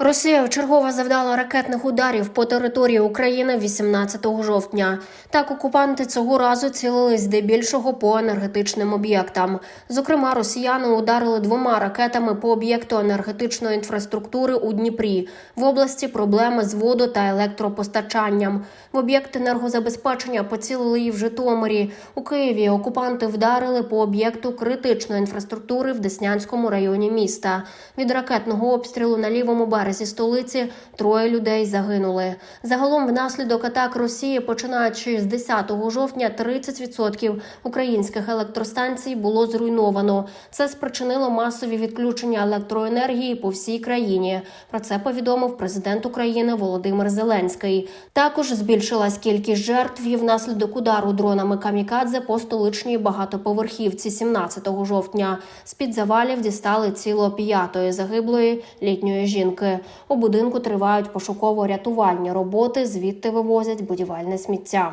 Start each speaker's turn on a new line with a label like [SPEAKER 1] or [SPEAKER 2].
[SPEAKER 1] Росія вчергово завдала ракетних ударів по території України 18 жовтня. Так окупанти цього разу цілились здебільшого по енергетичним об'єктам. Зокрема, росіяни ударили двома ракетами по об'єкту енергетичної інфраструктури у Дніпрі. В області проблеми з водо та електропостачанням. В об'єкт енергозабезпечення поцілили і в Житомирі. У Києві окупанти вдарили по об'єкту критичної інфраструктури в Деснянському районі міста. Від ракетного обстрілу на лівому березі столиці троє людей загинули. Загалом, внаслідок атак Росії, починаючи з 10 жовтня, 30% українських електростанцій було зруйновано. Це спричинило масові відключення електроенергії по всій країні. Про це повідомив президент України Володимир Зеленський. Також збільшилась кількість жертв і внаслідок удару дронами камікадзе по столичній багатоповерхівці 17 жовтня. З під завалів дістали тіло п'ятої загиблої літньої жінки. У будинку тривають пошуково-рятувальні роботи. Звідти вивозять будівельне сміття.